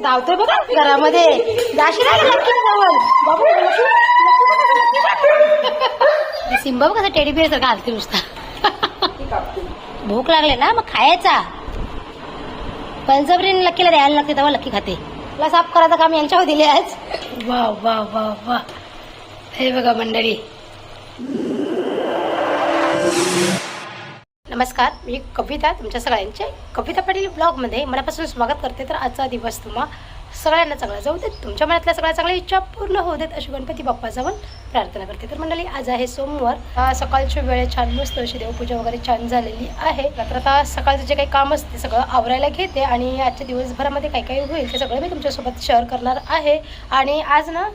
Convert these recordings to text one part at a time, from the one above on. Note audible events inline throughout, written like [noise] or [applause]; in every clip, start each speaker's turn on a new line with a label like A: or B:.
A: धावतोय बघा घरामध्ये. सिंबा बघा, कसं टेडी बिअर सारखं हलते नुसता. भूक लागले ना मग खायचा. बळजबरीने लक्कीला द्यायला लागते तेव्हा लक्की खाते. मला साफ करायचं काम यांच्यावर दिले आज. वा वा वा वा. हे बघा मंडळी. नमस्कार मी कविता तुमच्या सगळ्यांचे कविता पाटील ब्लॉगमध्ये मनापासून स्वागत करते. तर आजचा दिवस तुम्हा सगळ्यांना चांगला जाऊ देत तुमच्या मनातल्या सगळ्या चांगल्या इच्छा पूर्ण होऊ देत अशी गणपती बाप्पा जाऊन प्रार्थना करते. तर मंडळी आज आहे सोमवार. सकाळची वेळ छान मस्त अशी देवपूजा वगैरे छान झालेली आहे. तर आता सकाळचं जे काही काम असते सगळं आवरायला घेते आणि आजच्या दिवसभरामध्ये काय काय होईल ते सगळं मी तुमच्यासोबत शेअर करणार आहे. आणि आज ना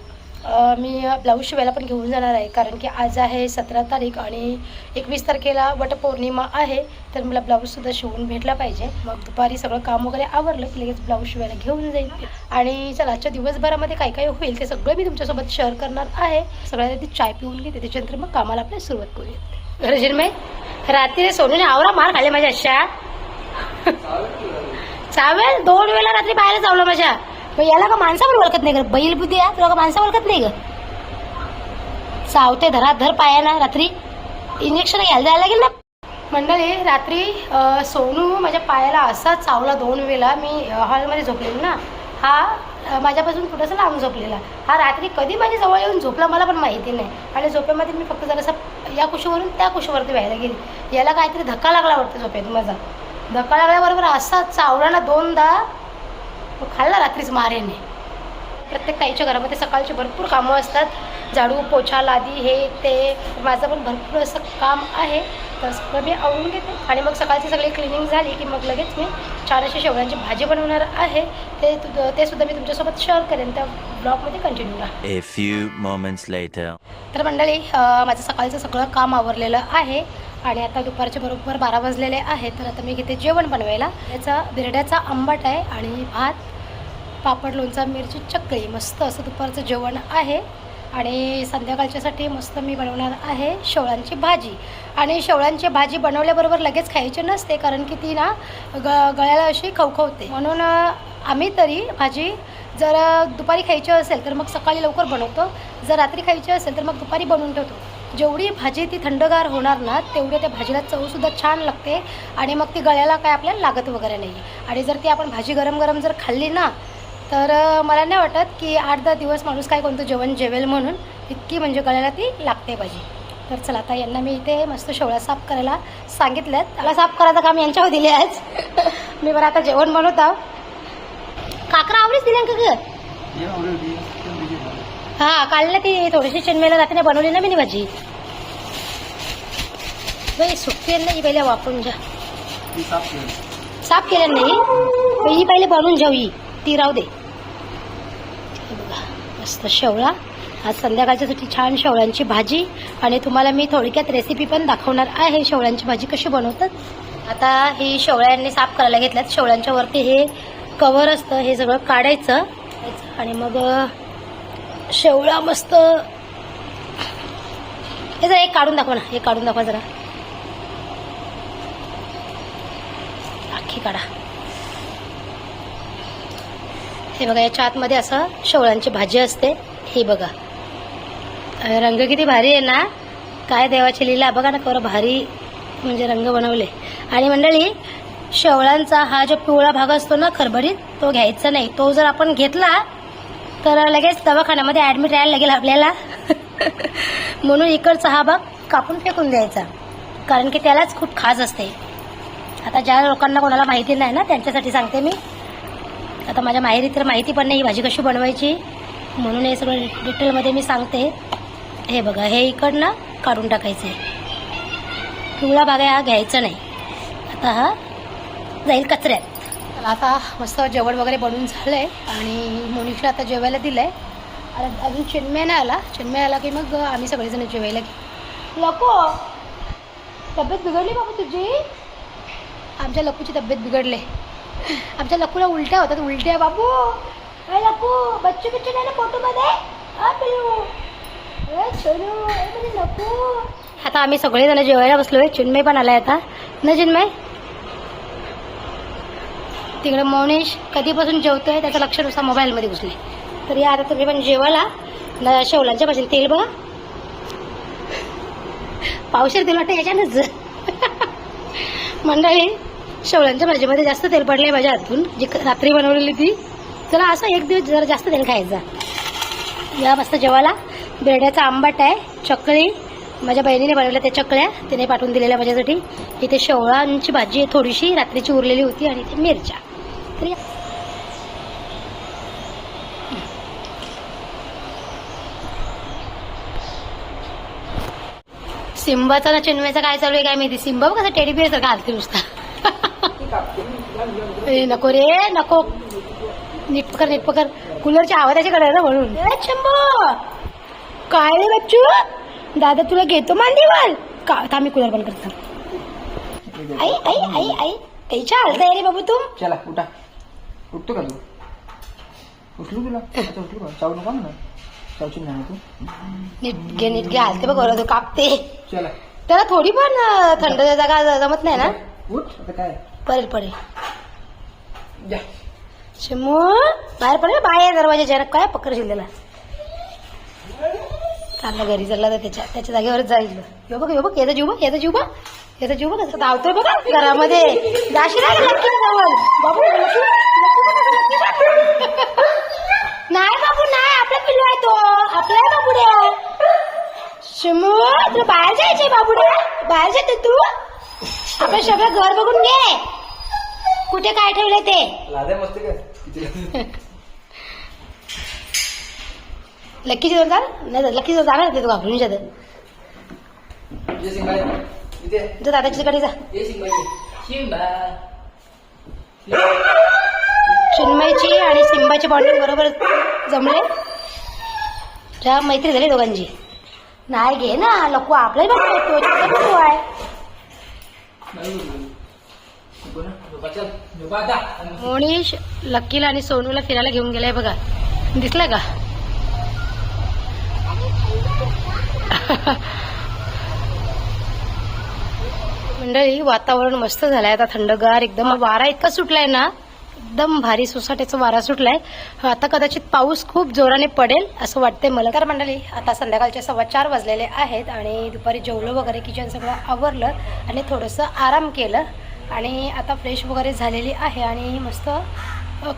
A: मी ब्लाऊज शिवायला पण घेऊन जाणार आहे. कारण की आज आहे सतरा तारीख आणि एकवीस तारखेला वटपौर्णिमा आहे. तर मला ब्लाऊजसुद्धा शिवून भेटला पाहिजे. मग दुपारी सगळं काम वगैरे आवरलं की लगेच ब्लाऊज शिवायला घेऊन जाईल. आणि चला आजच्या दिवसभरामध्ये काय काय होईल ते सगळं मी तुमच्यासोबत शेअर करणार आहे. सगळ्यात आधी चाय पिऊन घेते. त्याच्यानंतर मग कामाला आपल्या सुरुवात करूया रजनमय रात्री सोनूने आवरा मार खाल्ले माझ्या अशा चावेल? दोन वेळा रात्री बाहेर चावलं माझ्या. मग याला का माणसावर ओळखत नाही ग? बैल बुद्धी आहे तुला का माणसा ओळखत नाही ग. चावते धरा धर पायाना रात्री. इंजेक्शन घ्यायला जायला लागेल ना? मंडळी रात्री सोनू माझ्या पायाला असा चावला दोन वेळा. मी हॉलमध्ये झोपलेलो ना. हा माझ्यापासून थोडंसं लांब झोपलेला. हा रात्री कधी माझ्या जवळ येऊन झोपला मला पण माहिती नाही. आणि झोपेमध्ये मी फक्त जरासं या कुशीवरून त्या कुशीवरती व्हायला गेली. याला काहीतरी धक्का लागला वाटतं झोपेत माझा. धक्का लागल्याबरोबर असा चावला ना दोनदा. मग खाल्ला रात्रीच मारेने. प्रत्येक ताईच्या घरामध्ये सकाळची भरपूर कामं असतात. झाडू पोछा लादी हे ते. माझं पण भरपूर असं काम आहे. तर सगळं मी आवडून घेते. आणि मग सकाळची सगळी क्लिनिंग झाली की मग लगेच मी छान अशी शेवळ्यांची भाजी बनवणार आहे. ते तु- ते सुद्धा मी तुमच्यासोबत शेअर करेन त्या ब्लॉगमध्ये कंटिन्यू राहा. तर मंडळी माझं सकाळचं सगळं काम आवरलेलं आहे. आणि आता दुपारचे बरोबर बारा वाजलेले आहे तर आता मी घेते जेवण बनवायला. याचा बिरड्याचा आंबट आहे आणि भात पापड लोणचा मिरची चकळी मस्त असं दुपारचं जेवण आहे. आणि संध्याकाळच्यासाठी मस्त मी बनवणार आहे शेवळांची भाजी. आणि शेवळांची भाजी बनवल्याबरोबर लगेच खायची नसते कारण की ती ना ग गळ्याला अशी खवखवते. म्हणून आम्ही तरी भाजी जर दुपारी खायची असेल तर मग सकाळी लवकर बनवतो. जर रात्री खायची असेल तर मग दुपारी बनवून ठेवतो. जेवढी भाजी ती थंडगार होणार ना तेवढी त्या भाजीला चवसुद्धा छान लागते आणि मग ती गळ्याला काय आपल्याला लागत वगैरे नाही. आणि जर ती आपण भाजी गरम गरम जर खाल्ली ना तर मला नाही वाटत की आठ दहा दिवस माणूस काय कोणतं जेवण जेवेल म्हणून इतकी म्हणजे गळ्याला ती लागते भाजी. तर चला आता यांना मी इथे मस्त शेवळ्या साफ करायला सांगितल्यात. त्याला साफ करायचं काम यांच्यावर दिले आज. [laughs] मी बरं आता जेवण बनवत आहो. काकरा आवडीच दिल्या का ग? हा काल ना ती थोडीशी चिन्मेला रात्री बनवली ना मी नी भाजी बाई सुट्टी आहे नाही पहिले वापरून जा साफ केलं. नाही. ही पहिले बनवून जाऊ ही. ती राहू दे. हे बघा मस्त शेवळा. आज संध्याकाळच्यासाठी छान शेवळ्यांची भाजी. आणि तुम्हाला मी थोडक्यात रेसिपी पण दाखवणार आहे शेवळ्यांची भाजी कशी बनवतात. आता ही शेवळ्यांनी साफ करायला घेतल्यात. शेवळ्यांच्या वरती हे कवर असतं हे सगळं काढायचं. आणि मग शेवळा मस्त. हे जरा एक काढून दाखवा ना एक काढून दाखवा जरा. आखी काढा. हे बघा याच्या आतमध्ये असं शेवळ्यांची भाजी असते. हे बघा. रंग किती भारी आहे ना? काय देवाची लिला. बघा ना खरं भारी म्हणजे रंग बनवले. आणि मंडळी शेवळ्यांचा हा जो पिवळा भाग असतो ना खरभरीत तो घ्यायचा नाही. तो जर आपण घेतला तर लगेच दवाखान्यामध्ये ॲडमिट राहायला लागेल आपल्याला. म्हणून इकडचा हा भाग कापून फेकून द्यायचा. कारण की त्यालाच खूप खास असते. आता ज्या लोकांना कोणाला माहिती नाही ना त्यांच्यासाठी सांगते मी. आता माझ्या माहेरी तर माहिती पण नाही ही भाजी कशी बनवायची. म्हणून हे सगळं डिटेलमध्ये मी सांगते. हे बघा हे इकडनं काढून टाकायचं. पिवळा भाग हा घ्यायचा नाही. आता हा जाईल कचऱ्यात. चला आता मस्त जेवण वगैरे बनवून झालं आहे आणि मोनिशला आता जेवायला दिलं आहे आणि अजून चिन्मय नाही आला. चिन्मय आला की मग आम्ही सगळेजण जेवायला घेऊ. लको तब्येत बिघडली बाबा तुझी? आमच्या लकूची तब्येत बिघडले. आमच्या लकूला उलट्या होतात. उलट्या बाबू. अरे लकू बच्चू बिच्चू नाही ना फोटोमध्ये? लकू. आता आम्ही सगळेजण जेवायला बसलोय. चिन्मय पण आलाय आता. ना चिन्मय? तिकडे मौनेश कधीपासून जेवतोय त्याचं लक्ष नुसतं मोबाईलमध्ये घुसले तर या आता तुम्ही पण जेवायला न शेवलांच्या भाजीला तेल बघा. पावशेर तेल वाटतं याच्यानंच. मंडळी शेवलांच्या भाजीमध्ये जास्त तेल पडलंय माझ्या हातून जी रात्री बनवलेली ती. चला असं एक दिवस जरा जास्त तेल खायचं. या मस्त जेवायला. बेड्याचा आंबट आहे चकळी. माझ्या बहिणीने बनवल्या त्या चकळ्या तिने पाठवून दिलेल्या माझ्यासाठी. इथे शेवळांची भाजी थोडीशी रात्रीची उरलेली होती आणि ते मिरच्या. प्रिया सिंबाचा ना चिन्मयचा काय चालू आहे काय माहिती? सिंबा कसं टेडी बिअर सारखा हालते नुसता. [laughs] नको रे नको. नीट पकर नीट पकर कूलरच्या हवा त्याच्याकडे आहे ना म्हणून. ए, काय रे बच्चू? दादा तुला घेतो मांडीवर? का थांब मी कूलर बंद करतो. आई आई आई आई. कैच्या हालताय रे बाबू तू.
B: चला उठा. उठतो का तू? उचलू तुला? आता उचलू का? चावू नका म्हणा. चावची नाही तू
A: नीट घे नीट घे हालते बघ तू कापते.
B: चला.
A: त्याला थोडी पण अं, थंड जागा जमत नाही ना?
B: उठ आता काय?
A: पडेल पडेल.
B: जा.
A: बाहेर पडेल बाहेर दरवाजा काय पकडशील त्याला चाललं घरी चालला तर त्याच्या त्याच्या जागेवरच जाईल. यो बघ यो बघ याचा जीव बघ याचा जीव बघ. याचा जीव कसं धावतोय बघा घरामध्ये. लक्की जवळ बाबू लक्की, लक्की लक्की. नाही बाबू नाही आपला पिल्लू आहे तो. आपला आहे बाबुड्या शिमू तुला बाहेर जायचंय बाबुड्या बाहेर जाते तू. आपलं सगळं घर बघून घे. कुठे काय ठेवलंय ते?
B: लादे मस्त काय?
A: जोर चाल नाही लक्की जोर जाणार ते तू घाबरून जात जो कडे जा
B: ये सिंगाई शिंबा
A: चिन्मयची आणि सिंबाची बॉन्डिंग बरोबर जमले त्या मैत्री झाली दोघांची नाही घे ना लकू आपलाही बघ तो आहे मोनीश लक्कीला आणि सोनूला फिरायला घेऊन गेलाय बघा दिसलं का मंडळी वातावरण मस्त झालंय. आता थंडगार एकदम. वारा इतका सुटलाय ना एकदम भारी सोसाट्याचा वारा सुटलाय. आता कदाचित पाऊस खूप जोराने पडेल असं वाटतंय मला. तर मंडळी आता संध्याकाळचे सव्वा चार वाजलेले आहेत आणि दुपारी जेवलं वगैरे किचन सगळं आवरलं आणि थोडंसं आराम केलं. आणि आता फ्रेश वगैरे झालेली आहे आणि मस्त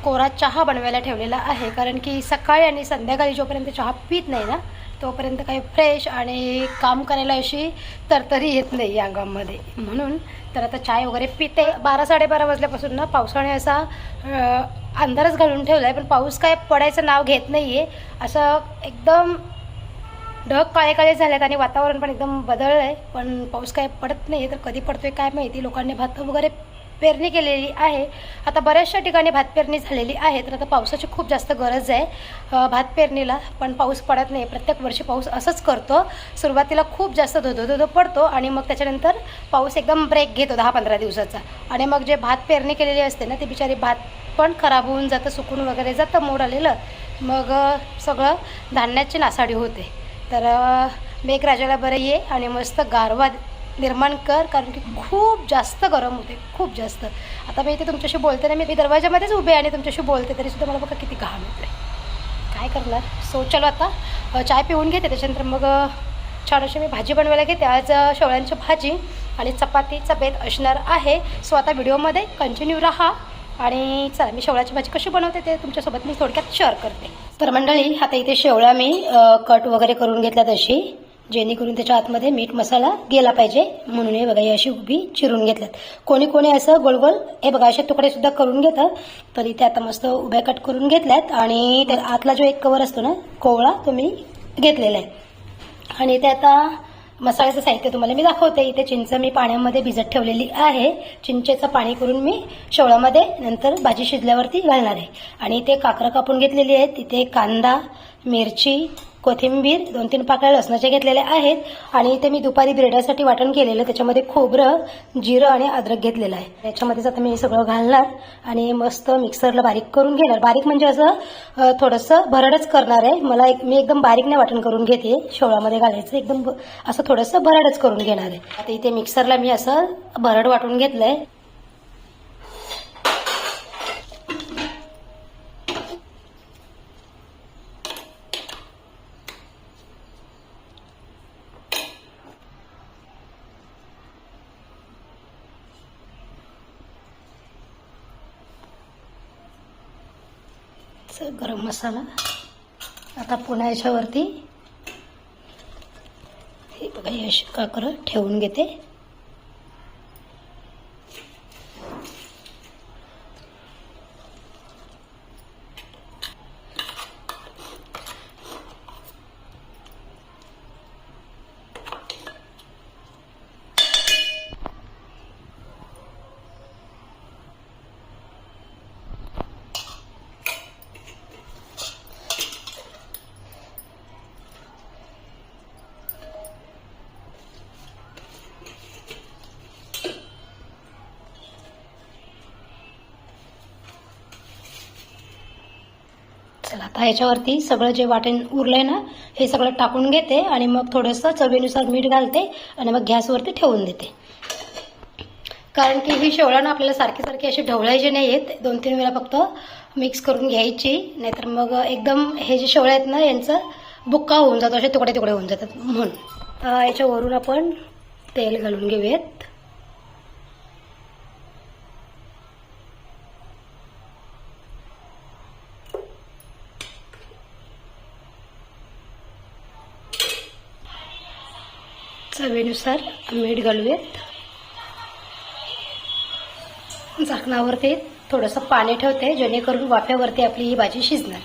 A: कोरा चहा बनवायला ठेवलेला आहे. कारण की सकाळी आणि संध्याकाळी जोपर्यंत चहा पित नाही ना तोपर्यंत काही फ्रेश आणि काम करायला अशी तरतरी येत नाही या अंगामध्ये. म्हणून तर आता चाय वगैरे पिते. बारा साडेबारा वाजल्यापासून ना पावसाने असा अंधारच घालून ठेवला आहे पण पाऊस काय पडायचं नाव घेत नाही आहे असं एकदम ढग काळे काळे झालेत आणि वातावरण पण एकदम बदललं आहे पण पाऊस काय पडत नाही तर कधी पडतोय काय माहिती? लोकांनी भात वगैरे पेरणी केलेली आहे. आता बऱ्याचशा ठिकाणी भात पेरणी झालेली आहे तर आता पावसाची खूप जास्त गरज आहे. भात पेरणीला पण पाऊस पडत नाही प्रत्येक वर्षी पाऊस असंच करतो. सुरुवातीला खूप जास्त धोधो धोधो पडतो आणि मग त्याच्यानंतर पाऊस एकदम ब्रेक घेतो दहा पंधरा दिवसाचा. आणि मग जे भात पेरणी केलेली असते ना ती बिचारी भात पण खराब होऊन जातं सुकून वगैरे जातं मोड आलेलं. मग सगळं धान्याची नासाडी होते. तर मेघराजाला बरं ये आणि मस्त गारवा निर्माण कर कारण की खूप जास्त गरम होते खूप जास्त. आता मी इथे तुमच्याशी बोलते ना मी मी दरवाजामध्येच उभे आणि तुमच्याशी बोलते तरीसुद्धा मला बघा किती घाम येते काय करणार? सो चलो आता चाय पिऊन घेते त्याच्यानंतर मग छान अशी मी भाजी बनवायला घेते. आज शेवळ्यांची भाजी आणि चपातीचा बेत असणार आहे. सो आता व्हिडिओमध्ये कंटिन्यू राहा आणि चला मी शेवळ्याची भाजी कशी बनवते ते तुमच्यासोबत मी थोडक्यात शेअर करते. तर मंडळी आता इथे शेवळ्या मी कट वगैरे करून घेतल्या तशी. जेणेकरून त्याच्या आतमध्ये मीठ मसाला गेला पाहिजे. म्हणून हे बघा ही अशी उभी चिरून घेतल्यात. कोणी कोणी असं गोलगोल हे बघा असे तुकडे सुद्धा करून घेतं. तर इथे आता मस्त उभ्या कट करून घेतल्यात आणि त्या आतला जो एक कवर असतो ना कोवळा तो मी घेतलेला आहे. आणि ते आता मसाल्याचं साहित्य तुम्हाला मी दाखवते. इथे चिंच मी पाण्यामध्ये भिजत ठेवलेली आहे. चिंचेचं पाणी करून मी शेवळामध्ये नंतर भाजी शिजल्यावरती घालणार आहे. आणि इथे काकरं कापून घेतलेली आहेत. तिथे कांदा मिरची कोथिंबीर दोन तीन पाकळ्या लसणाच्या घेतलेल्या आहेत आणि इथे मी दुपारी ब्रेडासाठी वाटण केलेलं त्याच्यामध्ये खोबरं जिरं आणि अद्रक घेतलेलं आहे. त्याच्यामध्येच आता मी हे सगळं घालणार आणि मस्त मिक्सरला बारीक करून घेणार. बारीक म्हणजे असं थोडंसं भरडच करणार आहे. मला एक मी एकदम बारीक नाही वाटण करून घेते. शेवळामध्ये घालायचं एकदम ब- असं थोडंसं भरडच करून घेणार आहे. आता इथे मिक्सरला मी असं भरड वाटून घेतलंय स- गरम मसाला. आता पुन्हा याच्यावरती हे बघा अशी काकरं ठेवून घेते. चला आता ह्याच्यावरती सगळं जे वाटेन उरलंय ना हे सगळं टाकून घेते आणि मग थोडंसं चवीनुसार मीठ घालते आणि मग गॅसवरती ठेवून देते. कारण की ही शेवळानं आपल्याला सारखी सारखी अशी ढवळायची नाही आहेत दोन तीन वेळा फक्त मिक्स करून घ्यायची नाहीतर मग एकदम हे जे शेवळे आहेत ना यांचं बुक्का होऊन जातो असे तुकडे तुकडे होऊन जातात म्हणून. याच्यावरून आपण तेल घालून घेऊयात. चवीनुसार मीठ घालूयात झाकणावरती थोडंसं पाणी ठेवते जेणेकरून वाफ्यावरती आपली ही भाजी शिजणार.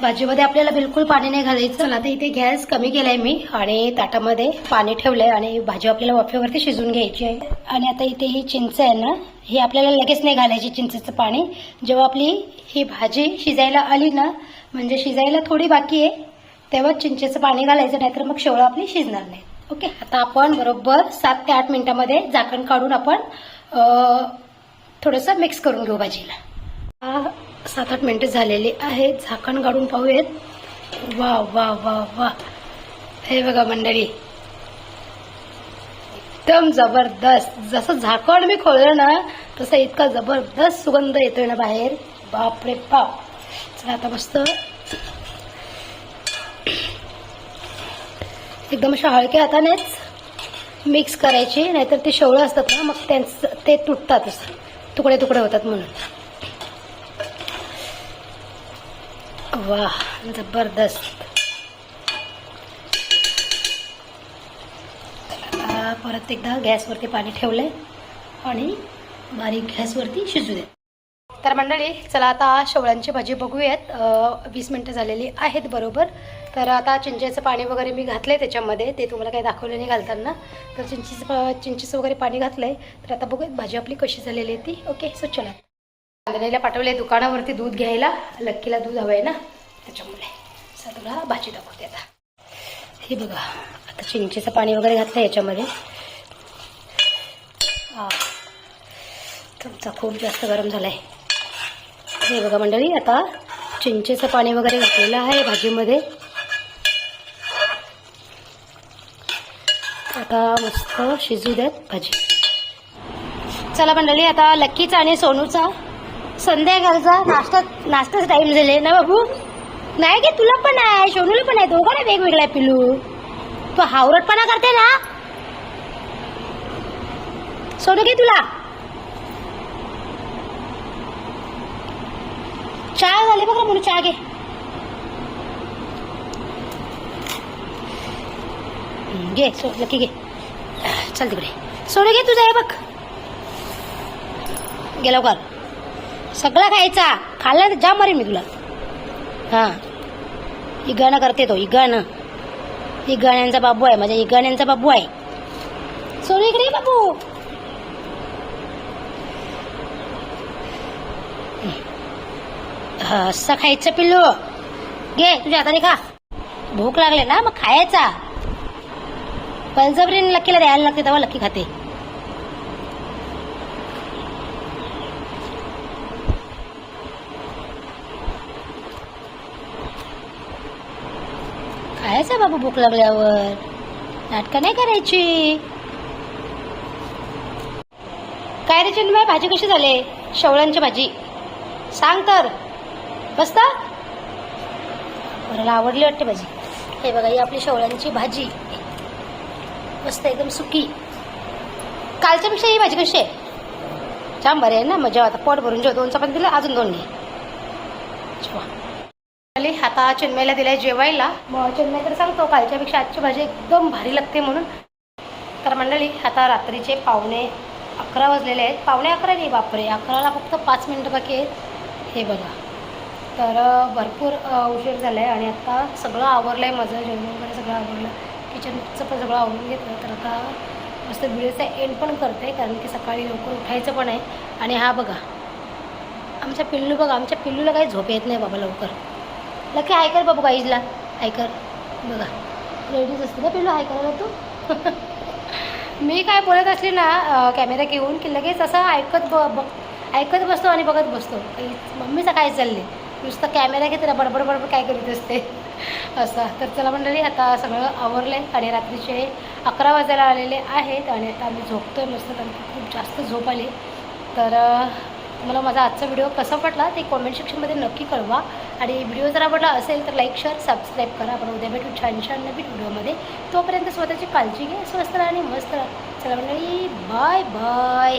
A: भाजीमध्ये आपल्याला बिलकुल पाणी नाही घालायचं. चला आता इथे गॅस कमी केलाय मी आणि ताटामध्ये पाणी ठेवलंय आणि भाजी आपल्याला वाफ्यावरती शिजून घ्यायची आहे. आणि आता इथे ही चिंच आहे ना ही आपल्याला लगेच नाही घालायची चिंचेचं पाणी. जेव्हा आपली ही भाजी शिजायला आली ना म्हणजे शिजायला थोडी बाकी आहे तेव्हा चिंचेचं पाणी घालायचं नाहीतर मग शेवळं आपली शिजणार नाही. ओके आता आपण बरोबर सात ते आठ मिनिटामध्ये झाकण काढून आपण थोडंसं मिक्स करून घेऊ भाजीला. सात आठ मिनिटं झालेली आहेत. झाकण काढून पाहूयात. वा वा वा वा. हे बघा मंडळी. एकदम जबरदस्त. जसं झाकण मी खोललं ना तसं इतका जबरदस्त सुगंध येतोय ना बाहेर. बापरे बाप. चला आता मस्त. एकदम अशा हलक्या हातानेच मिक्स करायची नाहीतर ते शेवळं असतात ना मग त्यांचं ते तुटतातच तुकडे तुकडे होतात म्हणून. वा जबरदस्त. परत एकदा गॅसवरती पाणी ठेवलंय आणि बारीक गॅसवरती शिजू दे तर मंडळी चला आता शेवळ्यांची भाजी बघूयात. वीस मिनटं झालेली आहेत बरोबर. तर आता चिंचेचं पाणी वगैरे मी घातलंय त्याच्यामध्ये. ते तुम्हाला काही दाखवलं नाही घालताना. तर चिंचेचं चिंचेचं वगैरे पाणी घातलंय. तर आता बघूयात भाजी आपली कशी झालेली आहे ती. ओके सो चला. चांदणीला पाठवले दुकानावरती दूध घ्यायला. लक्कीला दूध हवं आहे ना? त्याच्यामुळे. सर तुला भाजी दाखवते आता. हे बघा आता चिंचेचं पाणी वगैरे घातलं याच्यामध्ये. तुमचा खूप जास्त गरम झालाय. हे बघा मंडळी आता चिंचेचं पाणी वगैरे घातलेलं आहे भाजीमध्ये. आता मस्त शिजू द्यात भाजी. चला मंडळी आता लक्कीचा आणि सोनूचा संध्याकाळचा नाश्ता नाश्ताच टाइम झाले. ना बाबू? नाही की तुला पण आहे. सोनूला पण आहे. दोघांना वेगवेगळा आहे पिलू. तू हावरटपणा करते ना? सोनू घे तुला. चहा झाले बघा म्हणून चहा घे. घे सो लकी घे. चल तिकडे. सोडे घे तुझा हे बघ. गेलो लवकर. सगळा खायचा. खाल्ला तर जाम मारेन मी तुला. हां. इगाणं करते तो इगाणं इगाण्यांचा बाबू आहे माझ्या इगाण्यांचा बाबू आहे. सोडे इकडे बाबू. असं खायचं पिल्लू. घे तुझ्या हाताने खा. भूक लागले ना मग खायचा. बळजबरीने लक्कीला द्यायला लागते तेव्हा लक्की खाते. खायचं बाबू भूक लागल्यावर. नाटकं नाही करायची. काय रे चिन्मय भाजी कशी झाले? शेवळ्यांची भाजी. सांग तर. मस्त? मला आवडली वाटते भाजी. हे बघा ही आपली शेवळ्यांची भाजी. मस्त एकदम सुकी कालच्यापेक्षा ही भाजी कशी आहे? छान बरे आहे ना मजा. आता पोट भरून जेव दोन चपाती दिलं अजून दोन घे. आता चेन्मईला दिलाय जेवायला. मग चेन्मई तर सांगतो कालच्यापेक्षा आजची भाजी एकदम भारी लागते म्हणून. तर मंडळी आता रात्रीचे पावणे अकरा वाजलेले आहेत. पावणे अकरा नाही बापरे. अकराला फक्त पाच मिनटं बाकी आहेत. हे बघा. तर भरपूर उशीर झाला आहे आणि आता सगळं आवरलं आहे माझं. जेवण वगैरे सगळं आवरलं. किचनचं पण सगळं आवरून घेतलं. तर आता मस्त व्हिडिओचा एंड पण करते कारण की सकाळी लवकर उठायचं पण आहे. आणि हा बघा आमच्या पिल्लू बघा आमच्या पिल्लूला काही झोप येत नाही बाबा लवकर. लकी ऐकर बाबू गाईजला. हाय बघा लेडीज असते ना पिल्लू हाय तू? [laughs] मी काय बोलत असली ना कॅमेरा घेऊन की लगेच असं ऐकत ब बघ ऐकत बसतो आणि बघत बसतो. मम्मीचं काय चालले. नुसतं कॅमेरा घेते ना बडबड बडबड काय करीत असते. असं. तर चला मंडळी आता सगळं आवरलं आहे आणि रात्रीचे अकरा वाजायला आलेले आहेत आणि आता आम्ही झोपतो आहे मस्त कारण खूप जास्त झोप आली. तर मला तुम्हाला माझा आजचा व्हिडिओ कसा पडला ते कॉमेंट सेक्शनमध्ये नक्की कळवा. आणि व्हिडिओ जर आवडला असेल तर लाईक शेअर सबस्क्राईब करा. आपण उद्या भेटू छान छान नवीन व्हिडिओमध्ये तोपर्यंत स्वतःची काळजी घ्या स्वस्त राहा आणि मस्त राहा. चला मंडळी बाय बाय